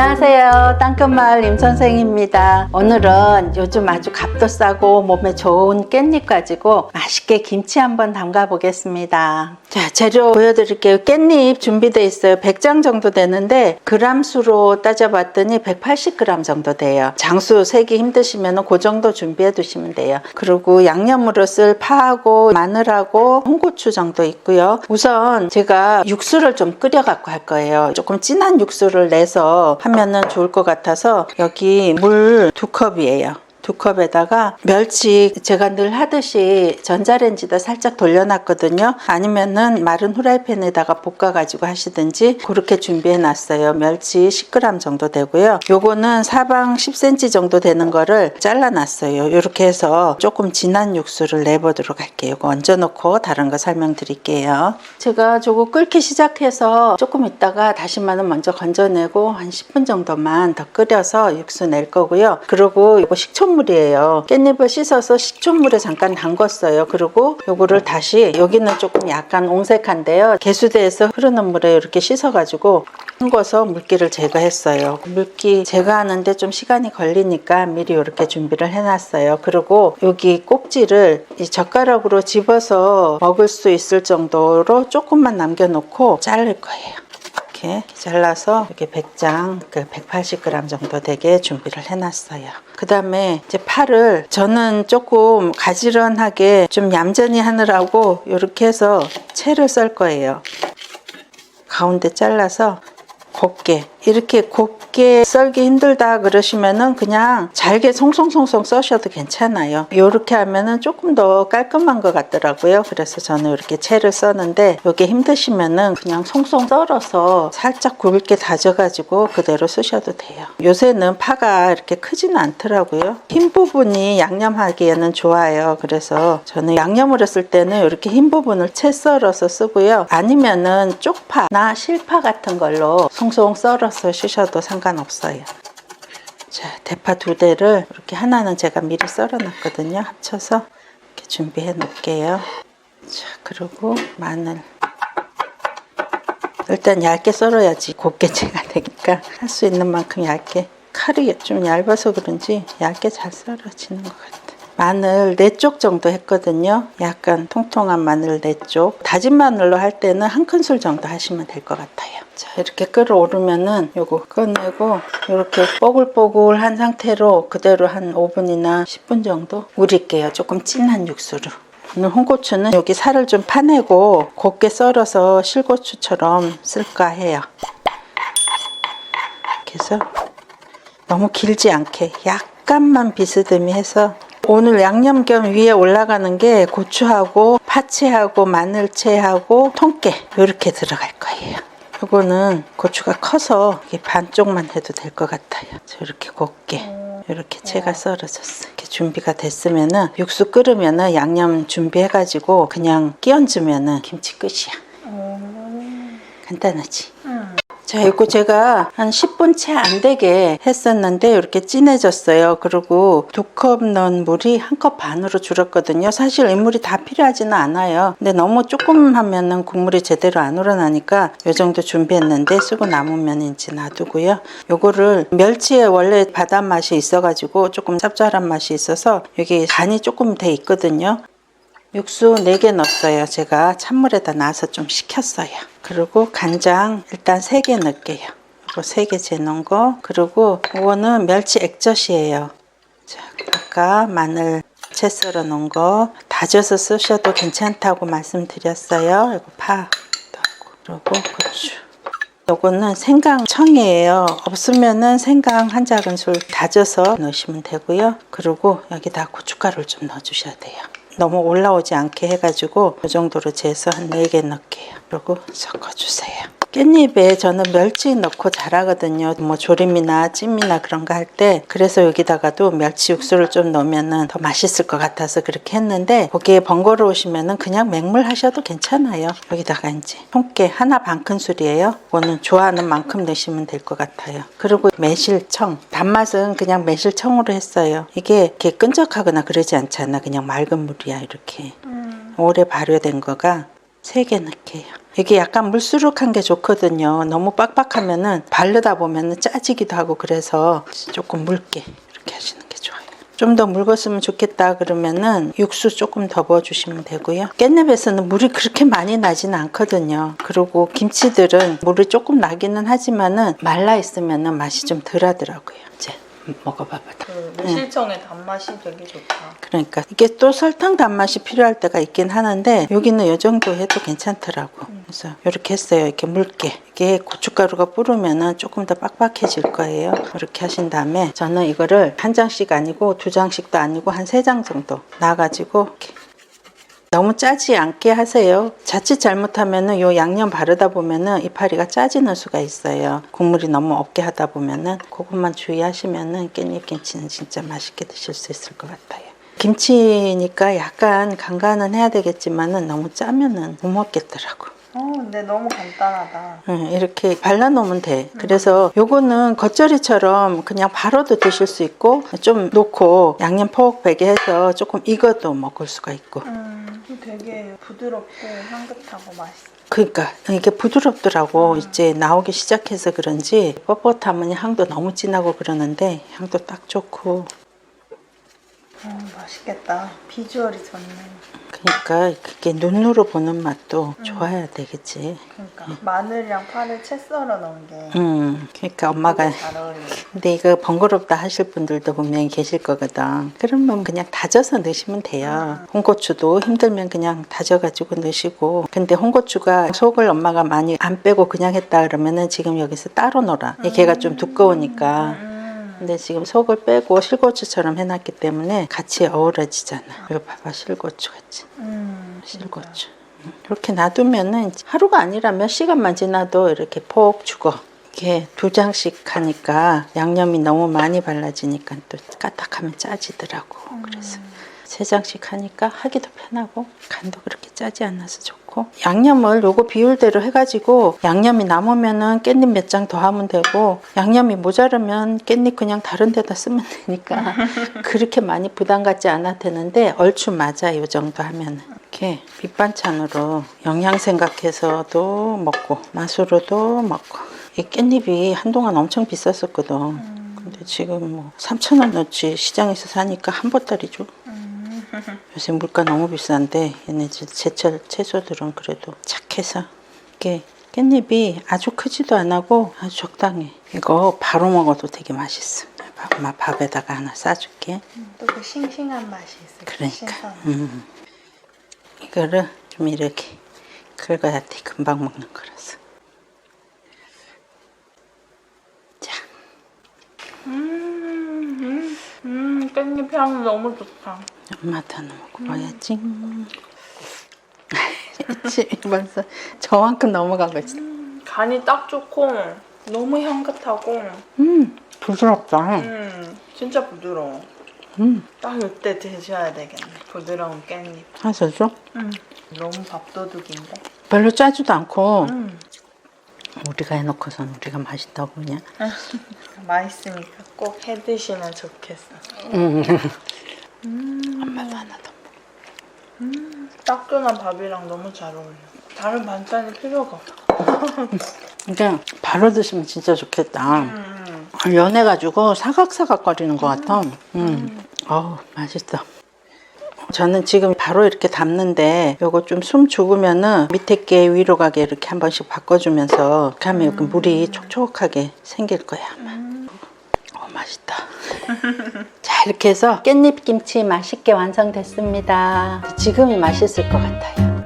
안녕하세요. 땅끝마을 임선생입니다. 오늘은 요즘 아주 값도 싸고 몸에 좋은 깻잎 가지고 맛있게 김치 한번 담가 보겠습니다. 자, 재료 보여드릴게요. 깻잎 준비되어 있어요. 100장 정도 되는데 그람 수로 따져봤더니 180g 정도 돼요. 장수 세기 힘드시면 그 정도 준비해 두시면 돼요. 그리고 양념으로 쓸 파하고 마늘하고 홍고추 정도 있고요. 우선 제가 육수를 좀 끓여 갖고 할 거예요. 조금 진한 육수를 내서 하면은 좋을 것 같아서 여기 물 두 컵이에요. 두 컵에다가 멸치 제가 늘 하듯이 전자레인지다 살짝 돌려놨거든요. 아니면은 마른 후라이팬에다가 볶아가지고 하시든지 그렇게 준비해 놨어요. 멸치 10g 정도 되고요. 요거는 사방 10cm 정도 되는 거를 잘라놨어요. 이렇게 해서 조금 진한 육수를 내보도록 할게요. 이거 얹어놓고 다른 거 설명드릴게요. 제가 저거 끓기 시작해서 조금 있다가 다시마는 먼저 건져내고 한 10분 정도만 더 끓여서 육수 낼 거고요. 그리고 이거 식초물 이에요. 깻잎을 씻어서 식초물에 잠깐 담궜어요. 그리고 요거를 다시 여기는 조금 약간 옹색한데요. 개수대에서 흐르는 물에 이렇게 씻어가지고 헹궈서 물기를 제거했어요. 물기 제거하는데 좀 시간이 걸리니까 미리 이렇게 준비를 해놨어요. 그리고 여기 꼭지를 이 젓가락으로 집어서 먹을 수 있을 정도로 조금만 남겨놓고 자를 거예요. 이렇게 잘라서 이렇게 100장, 그 180g 정도 되게 준비를 해놨어요. 그 다음에 이제 파를 저는 조금 가지런하게 좀 얌전히 하느라고 이렇게 해서 채를 썰 거예요. 가운데 잘라서 곱게 이렇게 곱게 썰기 힘들다 그러시면은 그냥 잘게 송송송송 써셔도 괜찮아요. 이렇게 하면은 조금 더 깔끔한 것 같더라고요. 그래서 저는 이렇게 채를 써는데 이게 힘드시면은 그냥 송송 썰어서 살짝 굵게 다져가지고 그대로 쓰셔도 돼요. 요새는 파가 이렇게 크지는 않더라고요. 흰 부분이 양념하기에는 좋아요. 그래서 저는 양념을 했을 때는 이렇게 흰 부분을 채 썰어서 쓰고요. 아니면은 쪽파나 실파 같은 걸로 송송 썰어서 쓰셔도 상관없어요. 자, 대파 두 대를 이렇게 하나는 제가 미리 썰어 놨거든요. 합쳐서 이렇게 준비해 놓을게요. 자, 그리고 마늘. 일단 얇게 썰어야지 곱게 채가 되니까 할 수 있는 만큼 얇게. 칼이 좀 얇아서 그런지 얇게 잘 썰어지는 것 같아요. 마늘 4쪽 정도 했거든요. 약간 통통한 마늘 4쪽. 다진 마늘로 할 때는 한 큰술 정도 하시면 될 것 같아요. 자, 이렇게 끓어오르면은 요거 꺼내고 이렇게 뽀글뽀글한 상태로 그대로 한 5분이나 10분 정도 우릴게요. 조금 진한 육수로. 오늘 홍고추는 여기 살을 좀 파내고 곱게 썰어서 실고추처럼 쓸까 해요. 이렇게 해서 너무 길지 않게 약간만 비스듬히 해서 오늘 양념 겸 위에 올라가는 게 고추하고 파채하고 마늘채하고 통깨 이렇게 들어갈 거예요. 이거는 고추가 커서 이게 반쪽만 해도 될 것 같아요. 이렇게 곱게 이렇게 채가 썰어졌어요. 이렇게 준비가 됐으면은 육수 끓으면은 양념 준비해가지고 그냥 끼얹으면은 김치 끝이야. 간단하지? 자, 이거 제가 한 10분 채 안 되게 했었는데 이렇게 진해졌어요. 그리고 두 컵 넣은 물이 한 컵 반으로 줄었거든요. 사실 이 물이 다 필요하지는 않아요. 근데 너무 조금 하면은 국물이 제대로 안 우러나니까 이 정도 준비했는데 쓰고 남으면 이제 놔두고요. 요거를 멸치에 원래 바다 맛이 있어가지고 조금 짭짤한 맛이 있어서 여기 간이 조금 돼 있거든요. 육수 4개 넣었어요. 제가 찬물에다 놔서 좀 식혔어요. 그리고 간장 일단 3개 넣을게요. 이거 3개 재놓은 거. 그리고 이거는 멸치 액젓이에요. 자, 아까 마늘 채 썰어 놓은 거 다져서 쓰셔도 괜찮다고 말씀드렸어요. 이거 파 그리고 고추. 요거는 생강청이에요. 없으면은 생강 한 작은술 다져서 넣으시면 되고요. 그리고 여기다 고춧가루를 좀 넣어주셔야 돼요. 너무 올라오지 않게 해가지고 이 정도로 재서 한 4개 넣을게요. 그리고 섞어주세요. 깻잎에 저는 멸치 넣고 잘하거든요. 뭐 조림이나 찜이나 그런 거 할 때 그래서 여기다가도 멸치 육수를 좀 넣으면 더 맛있을 것 같아서 그렇게 했는데 거기에 번거로우시면 그냥 맹물 하셔도 괜찮아요. 여기다가 이제 통깨 하나 반 큰술이에요. 이거는 좋아하는 만큼 넣으시면 될 것 같아요. 그리고 매실청 단맛은 그냥 매실청으로 했어요. 이게 이렇게 끈적하거나 그러지 않잖아. 그냥 맑은 물이야 이렇게. 오래 발효된 거가 3개 넣을게요. 이게 약간 물수룩한 게 좋거든요. 너무 빡빡하면은 바르다 보면은 짜지기도 하고 그래서 조금 묽게 이렇게 하시는 게 좋아요. 좀 더 묽었으면 좋겠다 그러면은 육수 조금 더 부어주시면 되고요. 깻잎에서는 물이 그렇게 많이 나지는 않거든요. 그리고 김치들은 물이 조금 나기는 하지만은 말라 있으면은 맛이 좀 덜하더라고요. 이제 먹어봐봐. 그 매실청의 단맛이 되게 좋다. 그러니까 이게 또 설탕 단맛이 필요할 때가 있긴 하는데 여기는 이 정도 해도 괜찮더라고. 그래서 이렇게 했어요. 이렇게 묽게. 이게 고춧가루가 뿌르면은 조금 더 빡빡해질 거예요. 이렇게 하신 다음에 저는 이거를 한 장씩 아니고 두 장씩도 아니고 한 세 장 정도 놔가지고 이렇게 너무 짜지 않게 하세요. 자칫 잘못하면은 요 양념 바르다 보면은 이파리가 짜지는 수가 있어요. 국물이 너무 없게 하다 보면은 그것만 주의하시면은 깻잎 김치는 진짜 맛있게 드실 수 있을 것 같아요. 김치니까 약간 간간은 해야 되겠지만은 너무 짜면은 못 먹겠더라고. 어, 근데 너무 간단하다. 응, 이렇게 발라놓으면 돼. 그래서 요거는 겉절이처럼 그냥 바로도 드실 수 있고 좀 놓고 양념 퍽 배게 해서 조금 익어도 먹을 수가 있고. 음, 되게 부드럽고 향긋하고 맛있어. 그러니까 이게 부드럽더라고. 이제 나오기 시작해서 그런지 뻣뻣하면 향도 너무 진하고 그러는데 향도 딱 좋고 어, 맛있겠다. 비주얼이 좋네. 그러니까 그게 눈으로 보는 맛도 좋아야 되겠지. 그러니까 마늘이랑 파를 채 썰어 넣은 게 음 그러니까 엄마가 잘 어울려. 근데 이거 번거롭다 하실 분들도 분명히 계실 거거든. 그러면 그냥 다져서 넣으시면 돼요. 홍고추도 힘들면 그냥 다져가지고 넣으시고. 근데 홍고추가 속을 엄마가 많이 안 빼고 그냥 했다 그러면은 지금 여기서 따로 넣어라. 걔가 좀 두꺼우니까. 음. 근데 지금 속을 빼고 실고추처럼 해놨기 때문에 같이 어우러지잖아. 이거 봐봐 실고추 같이. 음. 실고추. 음, 이렇게 놔두면은 하루가 아니라 몇 시간만 지나도 이렇게 폭 죽어. 이렇게 두 장씩 하니까 양념이 너무 많이 발라지니까 또 까딱하면 짜지더라고. 그래서 세 장씩 하니까 하기도 편하고 간도 그렇게 짜지 않아서 좋고 양념을 요거 비율대로 해가지고 양념이 남으면은 깻잎 몇 장 더 하면 되고 양념이 모자르면 깻잎 그냥 다른 데다 쓰면 되니까 그렇게 많이 부담 갖지 않아도 되는데 얼추 맞아 요 정도 하면은. 이렇게 밑반찬으로 영양 생각해서도 먹고 맛으로도 먹고. 이 깻잎이 한동안 엄청 비쌌었거든. 근데 지금 뭐 3,000원어치 시장에서 사니까 한 보따리죠 요새 물가 너무 비싼데 얘네 지- 제철 채소들은 그래도 착해서 이게 깻잎이 아주 크지도 안 하고 아주 적당해. 이거 바로 먹어도 되게 맛있어. 밥- 엄마 밥에다가 하나 싸줄게. 또그 싱싱한 맛이 있어. 그러니까 음. 이거를 좀 이렇게 긁어야 돼. 금방 먹는 거라서. 자, 음, 음, 음, 깻잎 향 너무 좋다. 엄마한테 하나 먹어봐야지. 그치? 벌써 저만큼 넘어가고 있어. 간이 딱 좋고 너무 향긋하고 음, 부드럽다. 음, 진짜 부드러워. 음, 딱 이때 드셔야 되겠네. 부드러운 깻잎. 하셔줘? 음. 너무 밥도둑인데. 별로 짜지도 않고 음. 우리가 해놓고선 우리가 맛있다고 그냥. 맛있으니까 꼭 해 드시면 좋겠어. 음. 엄마도 하나 더. 따끈한 밥이랑 너무 잘 어울려. 다른 반찬이 필요가 없어. 이게 바로 드시면 진짜 좋겠다. 음. 연해가지고 사각사각거리는 것 같아. 음. 어우, 맛있어. 저는 지금 바로 이렇게 담는데 요거 좀 숨 죽으면은 밑에 게 위로 가게 이렇게 한 번씩 바꿔주면서 이렇게 하면 여기 물이 촉촉하게 생길 거야 아마. 어, 맛있다. 자 이렇게 해서 깻잎 김치 맛있게 완성됐습니다. 지금이 맛있을 것 같아요.